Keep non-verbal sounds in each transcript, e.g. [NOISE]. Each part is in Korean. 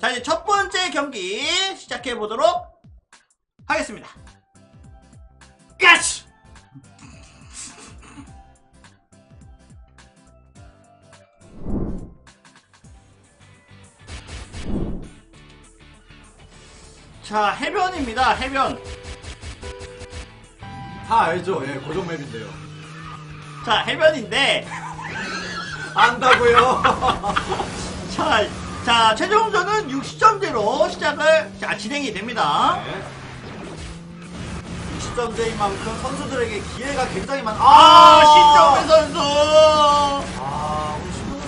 자, 이제 첫 번째 경기 시작해 보도록 하겠습니다. 까치! 자, 해변입니다. 해변. 다 알죠? 예, 고정 맵인데요. 자, 해변인데 안다고요? [LAUGHS] 자, 자, 최종전은 60점대로 시작을 자, 진행이 됩니다. 네. 60점대인 만큼 선수들에게 기회가 굉장히 많. 아, 신정민 선수! 아, 오늘 신동민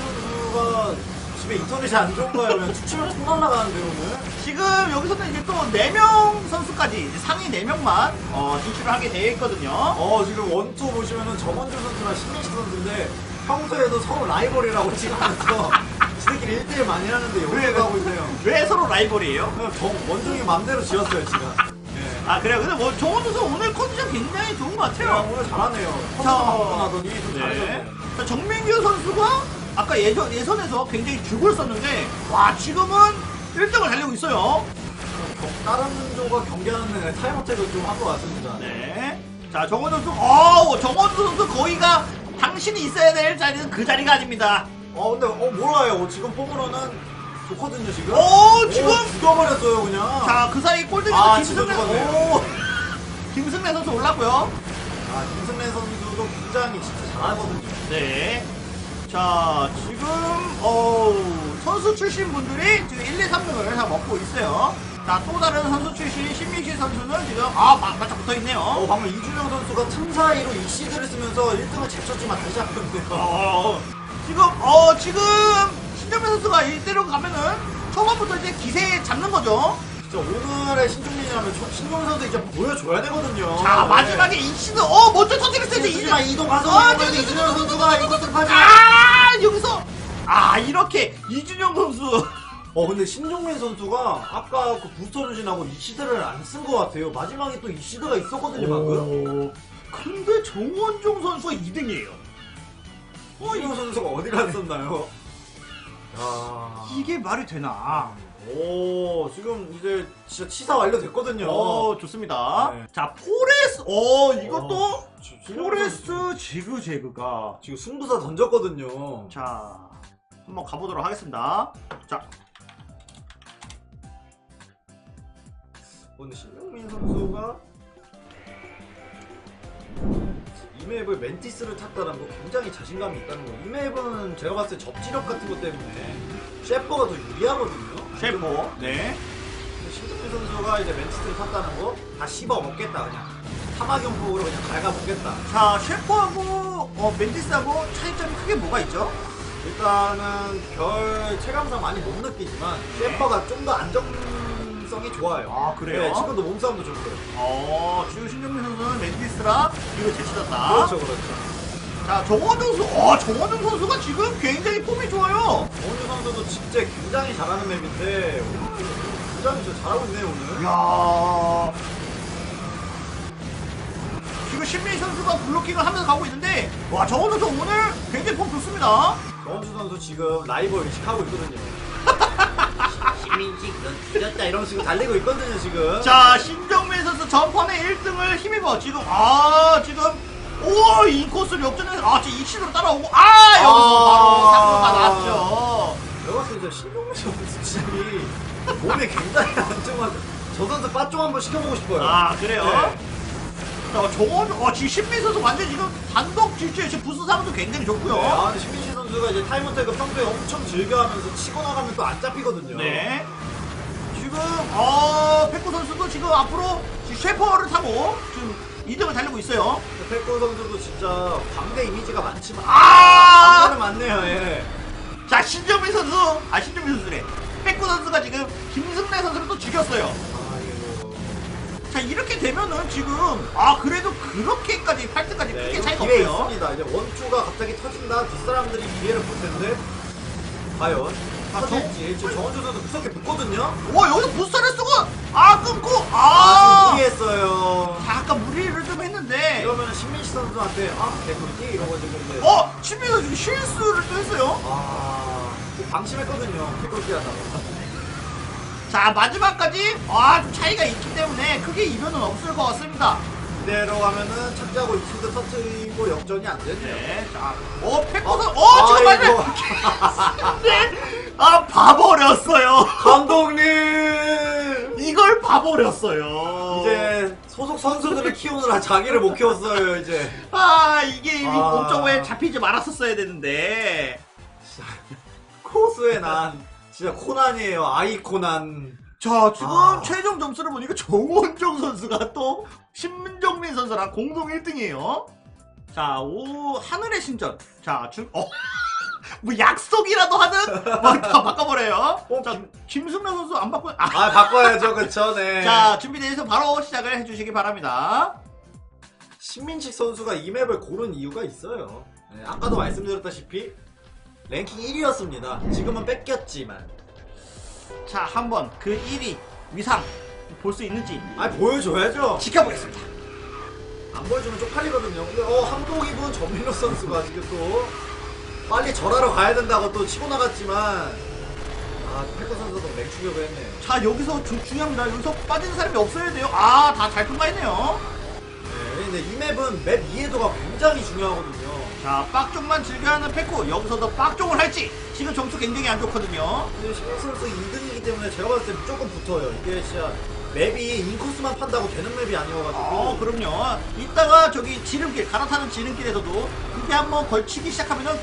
선수가 집에 인터넷이 안 좋은가요? 그냥 추첨을 통 날라가는데 오늘. 지금 여기서는 이제 또 4명 선수까지 이제 상위 4명만 어, 진출을 하게 되어 있거든요. 어, 지금 원투 보시면은 정원준 선수랑 신민식 선수인데 평소에도 서로 라이벌이라고 [LAUGHS] 찍으면서 지들끼리 1대1 많이 하는데 여기서 하고 있네요. 왜 서로 라이벌이에요? 정, 원중이 맘대로 지었어요, 지금. 예. 아, 그래요? 근데 뭐, 정원 선수 오늘 컨디션 굉장히 좋은 것 야, 같아요. 오늘 잘하네요. 자, 컴퓨터 바꿔나더니 좀 네. 잘해졌네. 자, 정민규 선수가 아까 예전, 예선에서 굉장히 죽을 썼는데, 와, 지금은 1등을 달리고 있어요. 다른 조가 경기하는 데 타임어택을 좀 한 것 같습니다. 네. 자, 정원 선수, 어우, 정원 선수 거기가 당신이 있어야 될 자리는 그 자리가 아닙니다. 어, 근데, 어, 몰라요. 어, 지금 폼으로는 좋거든요, 지금. 오, 지금? 죽어버렸어요, 그냥. 자, 그 사이 골대에서 아, 김승래, 진짜 좋았네요. 오, 김승래 선수 올랐고요. 아, 김승래 선수도 굉장히 진짜 잘하거든요. 네. 자, 지금, 어 선수 출신 분들이 지금 1, 2, 3등을 다 먹고 있어요. 자, 또 다른 선수 출신 신민식 선수는 지금, 아, 바- 바짝 붙어 있네요. 어, 방금 이준영 선수가 틈 사이로 이 시드를 쓰면서 1등을 제쳤지만 다시 잡혔네요. 어, 지금, 어, 지금, 신정민 선수가 이대로 가면은, 초반부터 이제 기세 잡는 거죠. 진짜 오늘의 신종민이라면 저- 신종 선수 이제 보여줘야 되거든요. 자, 마지막에 이 시드, 어, 먼저 터뜨렸어요, 이제. 이준영 이동 가서 아, 네, 이준영 선수가 이것을 파지. 아, 여기서, 아, 이렇게, 이준영 선수. [LAUGHS] 어 근데 신종민 선수가 아까 그 부스터 주신하고 이 시드를 안 쓴 것 같아요. 마지막에 또 이 시드가 있었거든요 방금. 오, 근데 정원종 선수가 2등이에요. 어 이호 선수가 어디 갔었나요? 야. 이게 말이 되나? 오 지금 이제 진짜 치사 완료됐거든요. 어, 좋습니다. 네. 자, 포레스, 어, 이것도 지- 포레스 지그재그가. 지금 승부사 던졌거든요. 자, 한번 가보도록 하겠습니다. 자, 오늘 신종민 선수가 이 맵을 멘티스를 탔다는 거 굉장히 자신감이 있다는 거. 이 맵은 제가 봤을 때 접지력 같은 것 때문에 셰퍼가 더 유리하거든요. 셰퍼, 네. 근데 신종민 선수가 이제 멘티스를 탔다는 거 다 씹어 먹겠다 그냥. 타마경폭으로 그냥 갉아 먹겠다. 자, 셰퍼하고, 어, 멘티스하고 차이점이 크게 뭐가 있죠? 일단은 별 체감상 많이 못 느끼지만 셰퍼가 좀 더 안정 성이 좋아요. 아, 그래요? 네, 지금도 몸싸움도 좋고요. 어, 지금 신정민 선수는 멘티스랑 뒤로 제치졌다. 그렇죠, 그렇죠. 자, 정원종 선수, 어, 정원종 선수가 지금 굉장히 폼이 좋아요. 정원주 선수도 진짜 굉장히 잘하는 맵인데 오늘 굉장히 진짜 잘하고 있네요 오늘. 야 지금 신민 선수가 블로킹을 하면서 가고 있는데, 와, 정원종 선수 오늘 굉장히 폼 좋습니다. 정원주 선수 지금 라이벌 의식하고 있거든요. 넌 죽였다 이런 식으로 달리고 있거든요 지금. 자, 신정민 선수 전판에 1등을 힘입어. 지금, 아, 지금, 오, 인코스를 역전해서, 아, 지금 익시드로 따라오고, 아, 여기서 바로 아. 상도가 났죠. 내가 봤을 때 신동민 선수 지금이 몸에 굉장히 안 좋아서 저 선수 빠좀 한번 시켜보고 싶어요. 아, 그래요? 네. 자, 정원, 와, 지금 신민 선수 완전 지금 단독 질주에 지금 부스 상도 굉장히 좋고요. 네, 아, 근데 신민식 선수가 이제 타임 어택을 평소에 엄청 즐겨하면서 치고 나가면 또 안 잡히거든요. 네. 지금 어 페코 선수도 지금 앞으로 지금 쉐퍼를 타고 지금 2등을 달리고 있어요. 페코 선수도 진짜 광대 이미지가 많지만 아! 광대는 많네요. 예. 자 신정민 선수, 아 신정민 선수래. 페코 선수가 지금 김승래 선수를 또 죽였어요. 자 이렇게 되면은 지금 아 그래도 그렇게까지 8등까지 네, 크게 이거 차이가 기회 없어요. 있습니다. 이제 원투가 갑자기 터진다. 뒷사람들이 기회를 볼 텐데 과연 아, 터질지 지금 정원주 선수 무섭게 붙거든요. 와 여기서 부스터를 쓰고 아 끊고 아, 아, 지금 무리했어요. 자, 아까 무리를 좀 했는데 이러면 신민식 선수한테 아 개꿀띠 이러고 지금 이제 어 신민 선수 실수를 또 했어요. 아 방심했거든요. 개꿀띠 하다가. 자 마지막까지 아, 좀 차이가 있기 때문에 크게 이변은 없을 것 같습니다. 이대로 가면은 착지하고 익스드 터트리고 역전이 안 되네요. 네, 자, 어 페코선, 어 지금. 맞네. 네, [LAUGHS] 아 봐버렸어요. 감독님! 이걸 봐버렸어요. 이제 소속 선수들을 키우느라 자기를 못 키웠어요, 이제. 아 이게 이미 아. 공점에 잡히지 말았었어야 되는데. 코스의 난. 진짜 코난이에요, 아이 코난. 자 지금 아. 최종 점수를 보니까 정원정 선수가 또 신민정민 선수랑 공동 1등이에요. 자, 오 하늘의 신전. 자, 중 어. [LAUGHS] 뭐 약속이라도 하는 막다 바꿔버려요. 어, 자, 김- 김승란 선수 안 바꿔. 아, 아, 바꿔야죠, 그쵸, 네. 자, 준비돼서 바로 시작을 해주시기 바랍니다. 신민식 선수가 이 맵을 고른 이유가 있어요. 네, 아까도 말씀드렸다시피 랭킹 1위였습니다. 지금은 뺏겼지만. 자, 한번 그 1위 위상 볼 수 있는지 아 보여줘야죠. 지켜보겠습니다. 안 보여주면 쪽팔리거든요. 근데 어 한복 입은 전민호 선수가 지금 또 빨리 절하러 가야 된다고 또 치고 나갔지만 아 패커 선수도 맹추격을 했네요. 자, 여기서 주, 중요합니다. 여기서 빠지는 사람이 없어야 돼요. 아, 다 잘 통과했네요. 네, 근데 이 맵은 맵 이해도가 굉장히 중요하거든요. 자, 빡종만 즐겨하는 페코. 여기서도 빡종을 할지. 지금 점수 굉장히 안 좋거든요. 근데 신민 선수 2등이기 때문에 제가 봤을 때 무조건 붙어요. 이게 진짜 맵이 인코스만 판다고 되는 맵이 아니어가지고. 어, 그럼요. 이따가 저기 지름길, 갈아타는 지름길에서도 그게 한번 걸치기 시작하면은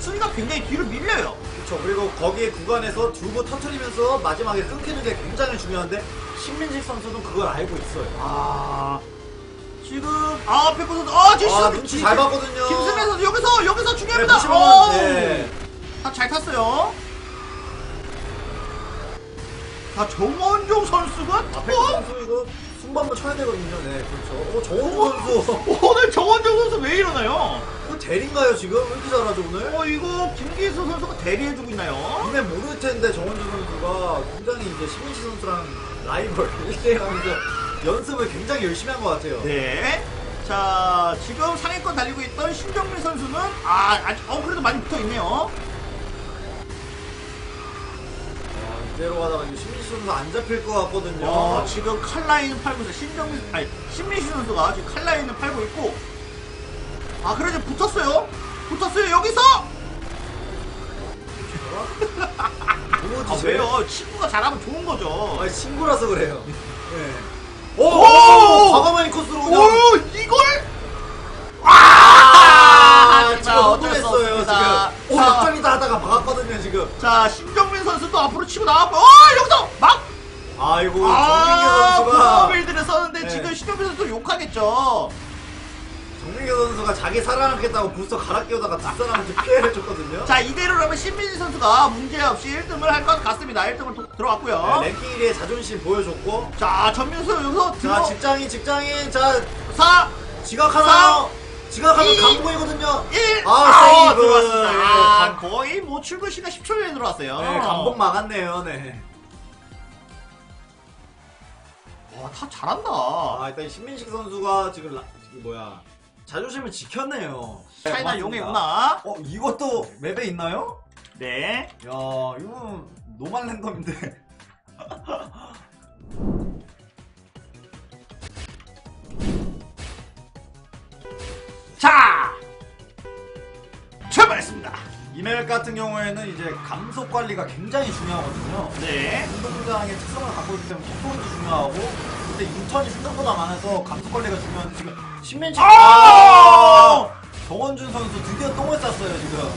순위가 굉장히 뒤로 밀려요. 그렇죠. 그리고 거기에 구간에서 두고 터트리면서 마지막에 끊기는 게 굉장히 중요한데 신민식 선수는 그걸 알고 있어요. 아, 지금, 아, 페코 선수, 아, 지금 아, 시간이- 눈치 잘 봤거든요. 김승민 선수, 여기서, 여기서 네, 중요합니다. 보시면 어, 네. 다잘 탔어요. 자, 정원종 선수가 아, 또 선수 이거 순반도 쳐야 되거든요. 네, 그렇죠. 어, 정원주 선수. 오늘 정원종 선수 왜 이러나요? 이거 대리인가요, 지금? 왜 이렇게 잘하죠, 오늘? 어, 이거 김기수 선수가 대리해주고 있나요? 이면 모를 텐데, 정원주 선수가 굉장히 이제 신민식 선수랑 라이벌 [LAUGHS] 1대1 하면서 연습을 굉장히 열심히 한 것 같아요. 네. 자, 지금 상위권 달리고 있던 신정민 선수는 아, 아직 어 그래도 많이 붙어 있네요. 아, 이대로 가다가 이제 신민식 선수 안 잡힐 것 같거든요. 어, 지금 칼라인은 팔고 있어. 신정민 아니 신민수 선수가 지금 칼라인을 팔고 있고. 아, 그래도 붙었어요. 붙었어요. 여기서. [LAUGHS] 뭐지, 아, 쟤? 왜요? 친구가 잘하면 좋은 거죠. 아니, 친구라서 그래요. 네. 오! 오! 과감한 코스로 그냥. 오, 이걸? 아, 아, 어쩔 수 없습니다. 지금. 오, 자, 역전이다 하다가 막았거든요, 지금. 자, 신정민 선수도 앞으로 치고 나왔고, 어, 여기서 막 아이고, 아, 정민규 선수가. 빌드를 썼는데 네. 지금 신정민 선수 욕하겠죠. 정민규 선수가 자기 살아남겠다고 부스터 갈아 끼우다가 뒷사람한테 피해를 줬거든요. 자, 이대로라면 신민지 선수가 문제없이 1등을 할 것 같습니다. 1등을 도, 들어왔고요. 네, 랭킹 1위의 자존심 보여줬고. 자, 전민수 여기서 자, 들어 직장인, 직장인. 자, 4, 지각하나요? 지각하면 이, 강봉이거든요. 1. 아, 세이브. 들어왔습니다. 네, 아, 감- 거의 뭐 출근 시간 10초 전에 들어왔어요. 네, 감봉 막았네요, 네. 와, 다 잘한다. 아, 일단 신민식 선수가 지금, 라, 지금 뭐야. 자존심을 지켰네요. 네, 차이나. 용의 운나. 어, 이것도 맵에 있나요? 네. 야, 이거 노말 랜덤인데. [LAUGHS] 자, 출발했습니다. 이멜 같은 경우에는 이제 감속 관리가 굉장히 중요하거든요. 네. 운동장의 특성을 갖고 있기 때문에 속도도 중요하고 근데 인턴이 생각보다 많아서 감속 관리가 중요한데 지금 신민식 아! 정원준 선수 드디어 똥을 쌌어요 지금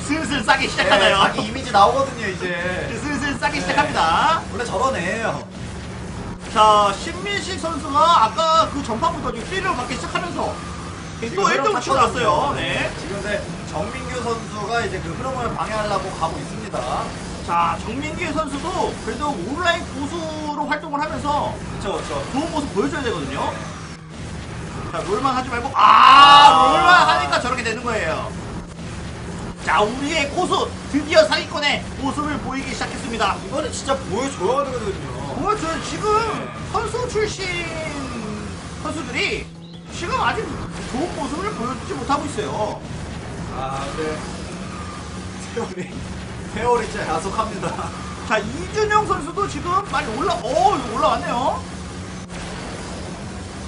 슬슬 싸기 네, 시작하나요? 자기 이미지 나오거든요 이제 슬슬 싸기 네. 시작합니다. 원래 저런 애예요 자, 신민식 선수가 아까 그 전판부터 지금 피를 받기 시작하면서 또 지금 1등 흐름 치고 났어요. 탔거든요. 네. 지금 근데 정민규 선수가 이제 그 흐름을 방해하려고 가고 있습니다 자, 정민기 선수도 그래도 온라인 고수로 활동을 하면서 그쵸 그쵸 좋은 모습 보여줘야 되거든요. 자, 롤만 하지 말고, 아, 롤만 하니까 저렇게 되는 거예요. 자, 우리의 고수 드디어 상위권의 모습을 보이기 시작했습니다. 이거는 진짜 보여줘야 되거든요 보여줘요. 지금 네. 선수 출신 선수들이 지금 아직 좋은 모습을 보여주지 못하고 있어요. 아, 네. 세월이, 진짜 야속합니다. [LAUGHS] 자, 이준영 선수도 지금 많이 올라, 어, 올라왔네요.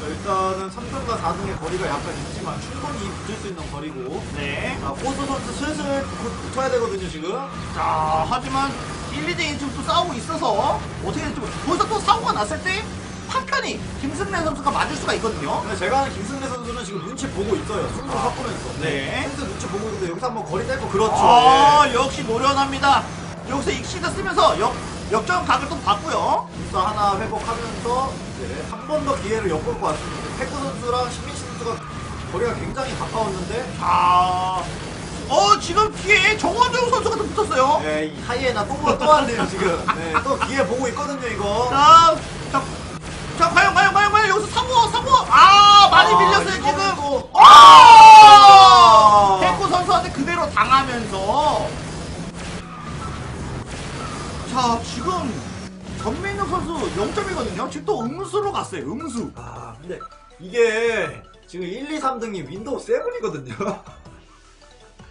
자, 일단은 3등과 4등의 거리가 약간 있지만 충분히 붙을 수 있는 거리고 네. 자, 고수 선수 슬슬 곧 붙어야 되거든요 지금 자, 하지만 1, 2등이 지금 또 싸우고 있어서 어떻게 될지 모르 거기서 또 사고가 났을 때 판칸이 김승래 선수가 맞을 수가 있거든요. 근데 제가 아는 김승래 선수는 지금 눈치 보고 있어요 승부 바꾸면서 네. 슬슬 눈치 보고 있는데 여기서 한번 거리 떼고 그렇죠 아, 예. 역시 노련합니다. 여기서 익시드 쓰면서 역, 역전 각을 또 봤고요. 불사 하나 회복하면서 이제 한번 더 기회를 엿볼 것 같습니다 태크 선수랑 신민씨 선수가 거리가 굉장히 가까웠는데 자, 어, 지금 뒤에 정원정 선수가 또 붙었어요. 네, 이 하이에나 또, 또 왔네요 지금 네, 또 기회 보고 있거든요 이거 자, 3호 3호 아 많이 아, 밀렸어요 지금 또- 아! 아! 데코 선수한테 그대로 당하면서 자 지금 전민혁 선수 0점이거든요 지금 또 응수로 갔어요 응수 아 근데 이게 지금 1, 2, 3등이 윈도우 7이거든요.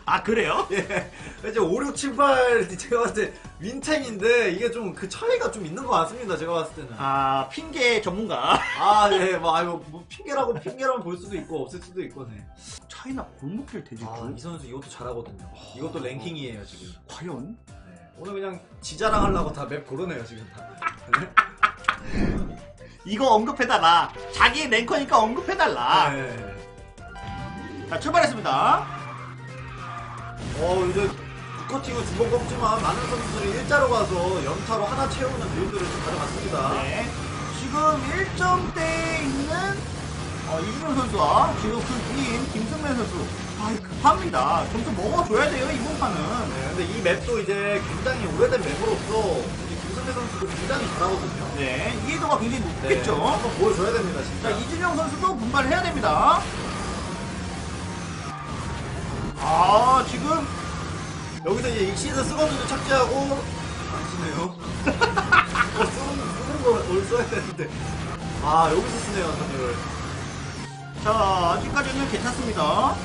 아 그래요? [LAUGHS] 예. 이제 5, 6, 7, 8 제가 봤을 때 윈텐인데 이게 좀 그 차이가 좀 있는 것 같습니다 제가 봤을 때는 아, 핑계 전문가. 아, 네, 뭐, 아유, 뭐, 핑계라고, 핑계라면 볼 수도 있고, 없을 수도 있고, 네. 차이나 골목길 대질주. 아, 이 선수 이것도 잘하거든요. 이것도 랭킹이에요, 지금. 과연? 네. 오늘 그냥 지자랑 하려고 다 맵 고르네요, 지금 다. 이거 언급해달라. 자기 랭커니까 언급해달라. 네. 자, 출발했습니다. 어, 이제, 부 커팅을 두 번 꺾지만, 많은 선수들이 일자로 가서 연타로 하나 채우는 빌드를 좀 가져갔습니다. 네. 지금 1점대에 있는 어, 이준영 선수와 지금 그 위인 김승래 선수. 아, 급합니다. 점수 먹어줘야 돼요, 이번 판은. 네, 근데 이 맵도 이제 굉장히 오래된 맵으로서, 김선배 선수도 굉장히 잘하거든요. 네, 이해도가 굉장히 네, 높겠죠. 한번 보여줘야 됩니다, 자, 진짜. 이준영 선수도 분발을 해야 됩니다. 아, 지금 여기서 이제 익시드 쓰거든요, 착지하고. 안 쓰네요. 어, 쓰는, 쓰는 거 오늘 써야 되는데. 아, 여기서 쓰네요, 선율. 자, 아직까지는 괜찮습니다.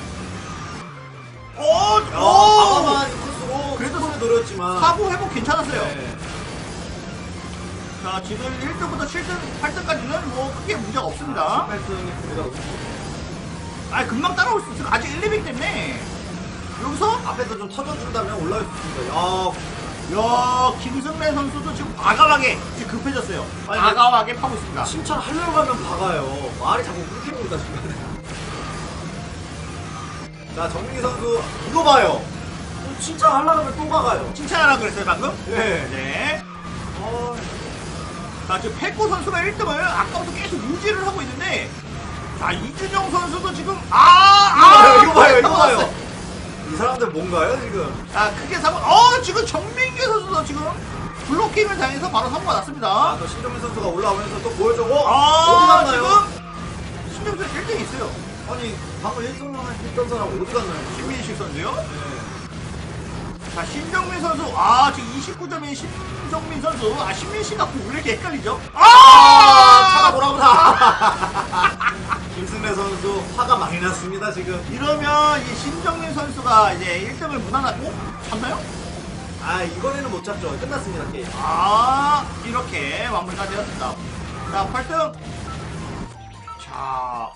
오, 야, 오! 코스로 그래도 손을 노렸지만. 사고 회복 괜찮았어요. 네. 자, 지금 1등부터 7등, 8등까지는 뭐 크게 문제가 없습니다. 18승이 거리가 너무 아, 금방 따라올 수 있어요. 아직 1, 2빙 때문에. 여기서, 앞에서 좀 터져준다면 올라올 수 있습니다. 야, 야, 김승래 선수도 지금 과감하게 지금 급해졌어요. 아니, 과감하게 파고 있습니다. 칭찬하려고 하면 박아요. 말이 자꾸 끊깁니다, 지금. 자, 정민기 선수, 이거 봐요. 또 칭찬하려고 하면 또 박아요. 칭찬하라 그랬어요, 방금? 네. 네. 어, 자, 지금 페코 선수가 1등을 아까부터 계속 유지를 하고 있는데, 자, 이준영 선수도 지금, 아, 이거 아, 봐요, 이거 봐요, 이거. 봐요. 이 사람들 뭔가요, 지금? 자, 크게 사고, 어, 지금 정민규 선수도 지금 블로킹을 당해서 바로 사고가 아, 났습니다. 또 신정민 선수가 올라오면서 또 보여주고, 아, 어디 갔나요? 지금 신정수 1등이 있어요. 아니, 방금 1승만 했던 사람 어디 갔나요? 신민식 선수요. 네. 자, 신정민 선수, 아, 지금 29점인 신정민 선수, 아, 신민 씨가 왜 이렇게 헷갈리죠? 아, 아! 돌아오다. [LAUGHS] 김승래 선수 화가 많이 났습니다, 지금. 이러면 이 신정민 선수가 이제 1등을 무난하고, 잡나요? 아, 이번에는 못 잡죠. 끝났습니다, 게임. 아, 이렇게 마무리가 되었습니다. 자, 8등. 자,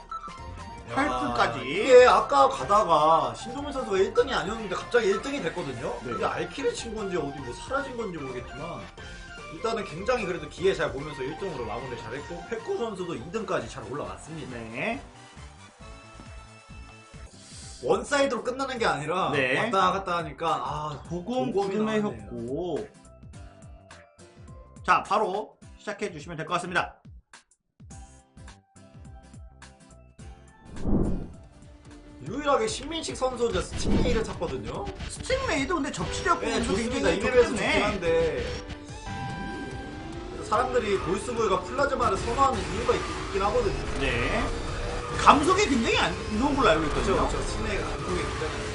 8등까지. 이게 아까 가다가 신종민 선수가 1등이 아니었는데 갑자기 1등이 됐거든요. 네. 이게 알키를 친 건지 어디 뭐 사라진 건지 모르겠지만 일단은 굉장히 그래도 기회 잘 보면서 1등으로 마무리 잘했고 페코 선수도 2등까지 잘 올라왔습니다. 네. 원사이드로 끝나는 게 아니라 네. 왔다 갔다 하니까 아 보금 보검이 구매했고. 자, 바로 시작해 주시면 될 것 같습니다. 유일하게 신민식 선수가 스팅레이를 탔거든요. 스팅레이도 근데 접지력 네, 좋습니다. 굉장히 이 좋기 맵에서 좋긴 한데 사람들이 골스보이가 플라즈마를 선호하는 이유가 있, 긴 하거든요. 네. 감속이 굉장히 안 좋은 걸로 알고 그렇죠, 있거든요. 그렇죠. 스팅레이가 안쪽에 굉장히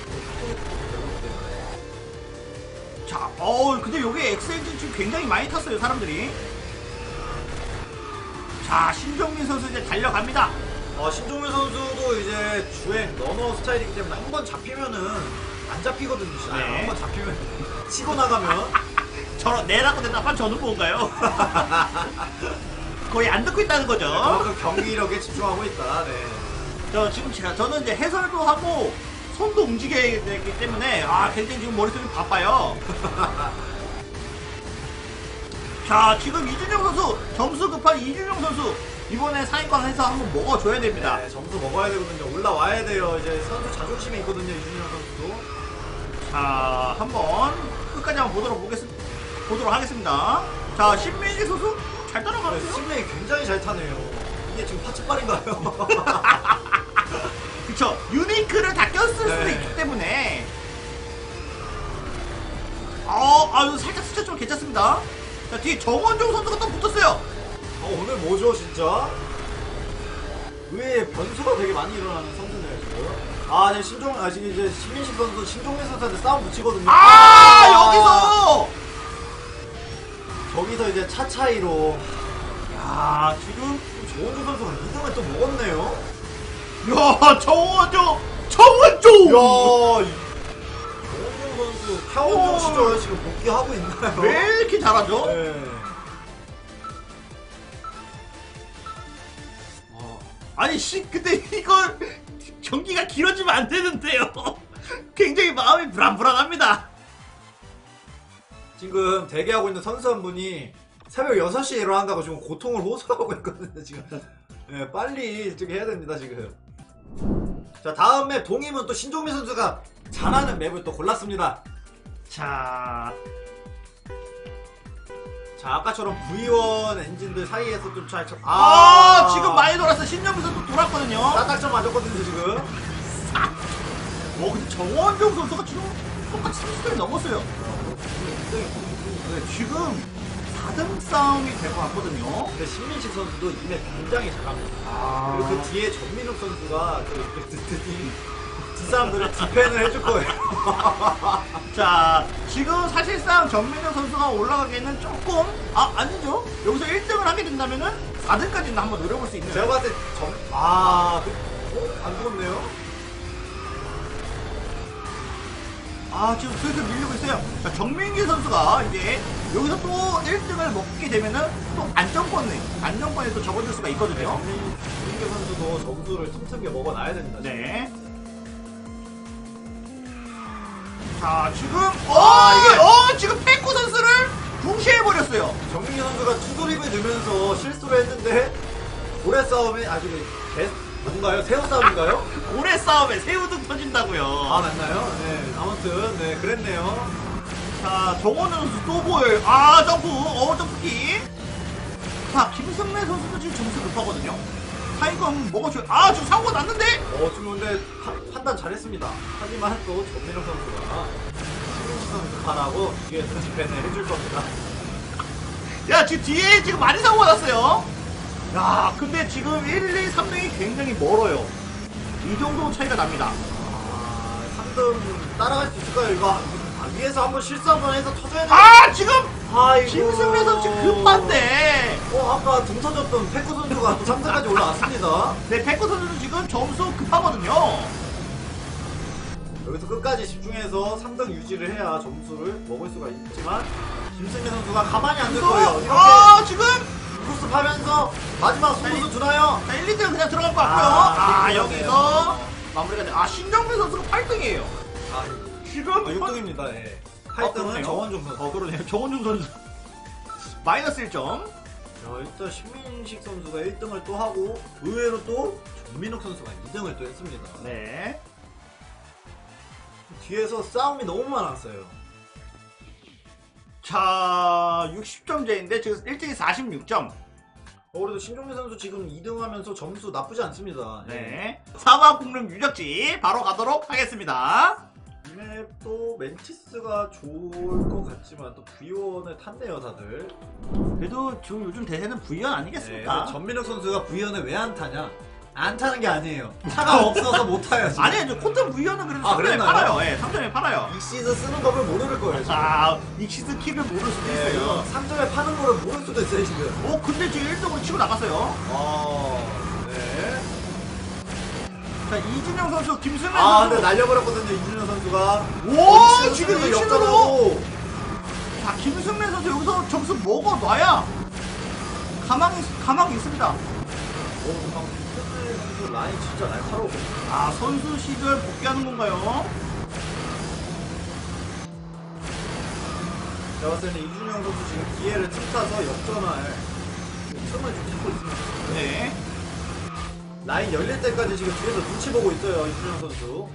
자, 어, 근데 여기 엑셀지 지금 굉장히 많이 탔어요, 사람들이. 자, 신정민 선수 이제 달려갑니다. 어, 신종민 선수도 이제 주행 러너 스타일이기 때문에 한 번 잡히면은 안 잡히거든요. 아, 네. 한번 잡히면 [LAUGHS] 치고 나가면 저런 내라고 대답한 저는 뭔가요? [LAUGHS] 거의 안 듣고 있다는 거죠. 그만큼 경기력에 집중하고 있다. 네. 저 지금 제가 저는 이제 해설도 하고 손도 움직여야 되기 때문에 아 굉장히 지금 머릿속이 바빠요. [LAUGHS] 자 지금 이준영 선수 점수 급한 이준영 선수 이번에 상위권 해서 한번 먹어줘야 됩니다. 네, 점수 먹어야 되거든요. 올라와야 돼요. 이제 선수 자존심이 있거든요. 이준영 선수도. 자 한번 끝까지 한번 보도록 보겠습 보도록 하겠습니다. 자 신민기 선수 잘 네, 따라가는데요. 심레이 굉장히 잘 타네요. 이게 지금 파츠빨인가요? [LAUGHS] 그쵸 유니크를 다 꼈을 수도 네. 있기 때문에 어, 아유 살짝 좀 괜찮습니다 자 뒤에 정원종 선수가 또 붙었어요 어, 오늘 뭐죠, 진짜? 의외의 변수가 되게 많이 일어나는 선수네요, 지금. 아, 네, 신종, 아, 지금 이제 신민식 선수, 신종민 선수한테 싸움 붙이거든요. 아, 여기서 저기서 이제 차 차이로. 야 지금 조원주 선수가 2등을 또 먹었네요. 야 정원종 이야, 이- 조원주 선수, 오. 시절 지금 복귀하고 있나요? 왜 이렇게 잘하죠? 네. 어, 아니 씨 근데 이거 [LAUGHS] 경기가 길어지면 안 되는데요 [LAUGHS] 굉장히 마음이 불안불안합니다 지금 대기하고 있는 선수 한 분이 새벽 6시에 일어난다고 지금 고통을 호소하고 있거든요, 지금. 네, 빨리 일찍 해야 됩니다, 지금. 자, 다음 맵 동임은 또 신종민 선수가 잘하는 맵을 또 골랐습니다. 자 자, 아까처럼 V1 엔진들 사이에서 좀 잘, 쳐- 아, 지금 많이 돌았어. 신정민 선수 돌았거든요. 따딱점 맞았거든요, 지금. 어, 근데 정원종 선수가 지금 똑같이 30대 넘었어요. 네, 지금 4등 싸움이 될 것 같거든요. 근데 신민식 선수도 이맵 굉장히 잘합니다. 아, 그리고 그 뒤에 전민욱 선수가 그, 듣더니 두 사람들을 디펜을 해줄 거예요. [LAUGHS] 자, 지금 사실상 전민혁 선수가 올라가기에는 조금, 아, 아니죠. 여기서 1등을 하게 된다면은 4등까지는 한번 노려볼 수 있는. 제가 봤을 때 점, 아, 그, 어? 안 죽었네요? 아, 지금 슬슬 밀리고 있어요. 자, 정민기 선수가 이제 여기서 또 1등을 먹게 되면은 또 안정권에, 안정권에 또 접어들 수가 있거든요. 김민규 선수도 점수를 틈틈이 먹어놔야 됩니다. 네. 자, 지금, 어, 아, 이게, 어, 지금 페코 선수를 무시해 버렸어요. 정민규 선수가 투드립을 넣으면서 실수를 했는데 고래 싸움에 아주 개 뭔가요? 새우 싸움인가요? 고래 싸움에 새우등 터진다고요. 아 맞나요? 네 아무튼 네 그랬네요. 자, 정원 선수 또 보여요. 아, 점프, 어, 점프기. 자, 김승래 선수도 지금 점수 급하거든요. 타이거 한번 먹어줘요. 아, 지금 사고가 났는데? 어 지금 근데 파- 판단 잘했습니다. 하지만 또 전민호 선수가 신민식 선수 파라고 뒤에서 디펜을 해줄 겁니다. 야, 지금 뒤에 지금 많이 사고가 났어요. 야, 근데 지금 1, 2, 3등이 굉장히 멀어요. 이 정도 차이가 납니다. 아 3등 따라갈 수 있을까요? 이거 아, 위에서 한번 실수 한번 해서 터져야 돼. 아, 지금 아이고. 김승래 선수 급한데. 어 아까 등 터졌던 페코 선수가 또 3등까지 올라왔습니다. 네, 백호 선수는 지금 점수 급하거든요. 여기서 끝까지 집중해서 3등 유지를 해야 점수를 먹을 수가 있지만 김승래 선수가 가만히 안 둘 거예요. 이렇게 아, 지금 구습하면서 마지막 승부수 주나요? 자, 1, 2등 그냥 들어갈 것 같고요. 아, 아. 여기서 마무리가 돼. 아, 신정민 선수가 8등이에요. 아, 지금 아 6등입니다. 예. 8등은 그러네요. 정원종 선수. 어, 그러네요. 정원준 선수. [LAUGHS] 마이너스 1점. 자, 일단 신민식 선수가 1등을 또 하고 의외로 또 전민욱 선수가 2등을 또 했습니다. 네. 뒤에서 싸움이 너무 많았어요. 자, 60점제인데 지금 1등이 46점. 어, 그래도 신종민 선수 지금 2등 하면서 점수 나쁘지 않습니다. 예. 네. 사막 국릉 유적지 바로 가도록 하겠습니다. 이 맵도 멘티스가 좋을 것 같지만 또 V1을 탔네요 다들 그래도 지금 요즘 대세는 V1 네, 아니겠습니까? 근데 전민혁 선수가 V1을 왜 안 타냐 안 타는 게 아니에요 차가 없어서 못 타요 지금 아니, 저 코튼 V1은 그래도 아, 상점에 그랬나요? 팔아요. 예, 상점에 팔아요. 익시드 쓰는 법을 모를 거예요 지금 자, 익시드 키를 모를 수도 네, 있어요. 상점에 파는 거를 모를 수도 있어요 지금 어, 근데 지금 1등으로 치고 나갔어요. 어, 네. 자, 이준영 선수, 김승현 아 선수. 근데 날려버렸거든요 이준현 선수가 오, 익시드 지금 쓰면서 익시드로. 역전하고 자, 김승래 선수 여기서 점수 먹어놔야 가망이, 가망이 있습니다. 오, 선수 라인 진짜 날카로워. 아, 선수 시절 복귀하는 건가요? 제가 봤을 때는 이준영 선수 지금 기회를 틈타서 역전할 틈을 좀 찾고 있습니다. 네. 라인 열릴 때까지 지금 뒤에서 눈치 보고 있어요, 이준영 선수.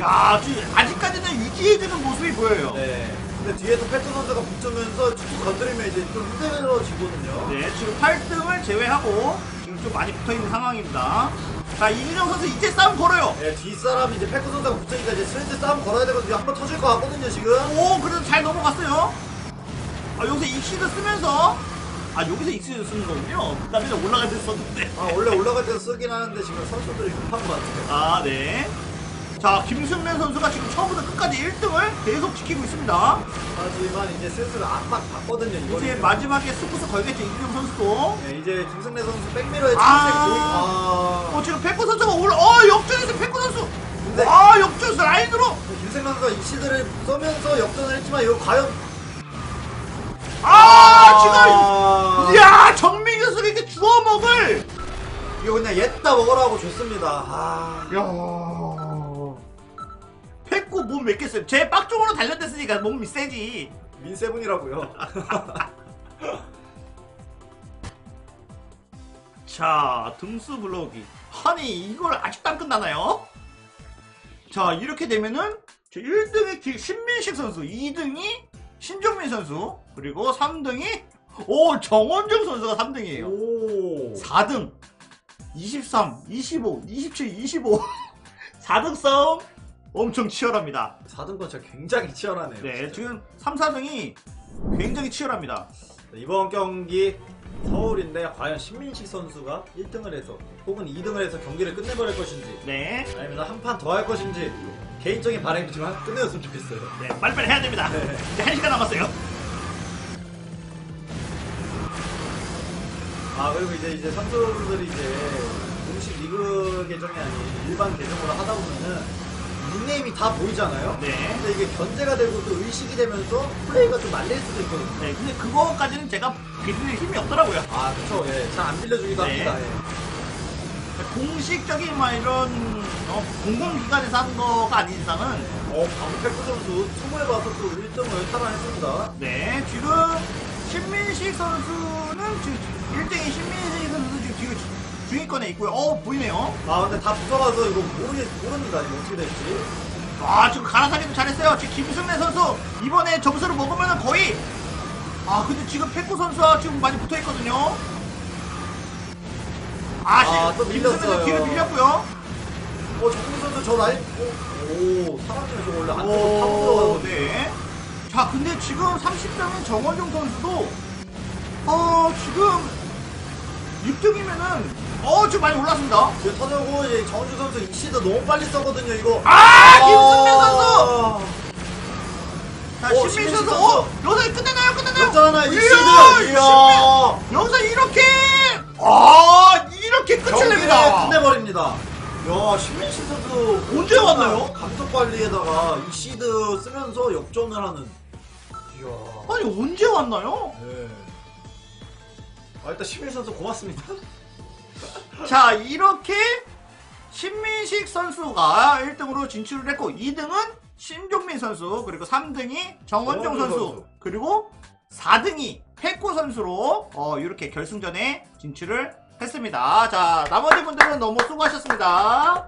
야, 지금 아직까지는 유지해주는 모습이 보여요. 네. 근데 뒤에서 패트 선수가 붙으면서 툭툭 건드리면 이제 좀 힘들어지거든요. 네, 지금 8등을 제외하고 지금 좀 많이 붙어 있는 상황입니다. 자, 이준영 선수 이제 싸움 걸어요. 네, 뒷사람이 이제 패트 선수가 붙으니까 이제 슬슬 싸움 걸어야 되거든요. 한번 터질 것 같거든요, 지금. 오, 그래도 잘 넘어갔어요. 아, 여기서 익시드 쓰면서 아, 여기서 익시드 쓰는 거군요. 그 다음에 올라갈 때 썼는데. 아, 원래 올라갈 때도 쓰긴 하는데 지금 선수들이 급한 것 같아요. 아, 네. 자, 김승래 선수가 지금 처음부터 끝까지 1등을 계속 지키고 있습니다. 하지만 이제 슬슬 압박 받거든요, 이거. 이제 마지막에 스쿠스 걸겠죠, 이준영 선수도. 네, 이제 김승래 선수 백미러의 아. 찬스가 보이 아. 어, 지금 페코 선수가 올라, 어, 역전에서 페코 선수! 근데- 아, 역전에서 라인으로! 김승래 선수가 이시드를 써면서 역전을 했지만 이거 과연 아, 지금! 아. 이야, 정민규 선수가 이렇게 주워 먹을! 이거 그냥 옛다 먹으라고 줬습니다. 아. 야 페코 몸몇 개 써요? 제 빡종으로 단련됐으니까 몸이 세지. 민세븐이라고요. [LAUGHS] 자, 등수 블록이. 아니, 이걸 아직도 안 끝나나요? 자, 이렇게 되면은, 저 1등이 신민식 선수, 2등이 신종민 선수, 그리고 3등이, 오, 정원정 선수가 3등이에요. 오. 4등, 23, 25, 27, 25. 4등 싸움 엄청 치열합니다. 4등권 진짜 굉장히 치열하네요. 네, 진짜. 지금 3, 4등이 굉장히 치열합니다. 이번 경기 서울인데 과연 신민식 선수가 1등을 해서 혹은 2등을 해서 경기를 끝내버릴 것인지 네, 아니면 한 판 더 할 것인지 개인적인 바람이 지만 끝내줬으면 좋겠어요. 네, 빨리빨리 해야 됩니다. 네. 이제 1시간 남았어요. 아 그리고 이제 이제 선수들이 이제 공식 리그 계정이 아닌 일반 계정으로 하다 보면은 닉네임이 다 보이잖아요. 네. 근데 이게 견제가 되고 또 의식이 되면서 플레이가 좀 말릴 수도 있거든요. 네, 근데 그거까지는 제가 빌릴 힘이 없더라고요. 아 그쵸. 예. 잘 안 빌려주기도 네. 합니다. 예. 공식적인 막 이런 어, 공공기관에서 한 거가 아닌 이상은 어, 방패코 선수 틈을 봐서 또 1등을 탈환했습니다. 네, 지금 신민식 선수는 지금 1등이 신민식 중위권에 있고요. 어, 보이네요. 아 근데 다 붙어가서 이거 모르겠, 모릅니다. 이거 어떻게 될지. 아, 지금 갈아타기도 잘했어요. 지금 김승래 선수 이번에 점수를 먹으면 거의 아, 근데 지금 페코 선수와 지금 많이 붙어 있거든요. 아, 아, 지금 또 김승래 선수 밀렸어요. 뒤로 밀렸고요. 어 정민 선수 저 라인 오, 오 사람들이 저 원래 안쪽으로 오, 타고 들어가거든요. 네. 자, 근데 지금 30점인 정원종 선수도 어, 지금 6등이면은 어, 지금 많이 올랐습니다. 이거 터져고 이제 정주 선수 이시도 너무 빨리 써거든요 이거. 아, 김승래 선수! 자, 오, 신민 신민 선수. 어, 여기서 끝내나요? 끝내나요? 역전하나 이야, 이시드. 신민! 여기서 이렇게, 아, 이렇게 끝을 냅니다. 끝내버립니다. 야 신민식 선수 언제 왔나요? 감속 관리에다가 이시드 쓰면서 역전을 하는. 이야. 아니, 언제 왔나요? 네. 아 일단 신민 선수 고맙습니다. [LAUGHS] 자, 이렇게 신민식 선수가 1등으로 진출을 했고, 2등은 신종민 선수, 그리고 3등이 정원종 정원종 선수, 선수. 그리고 4등이 페코 선수로 어, 이렇게 결승전에 진출을 했습니다. 자, 나머지 분들은 너무 수고하셨습니다.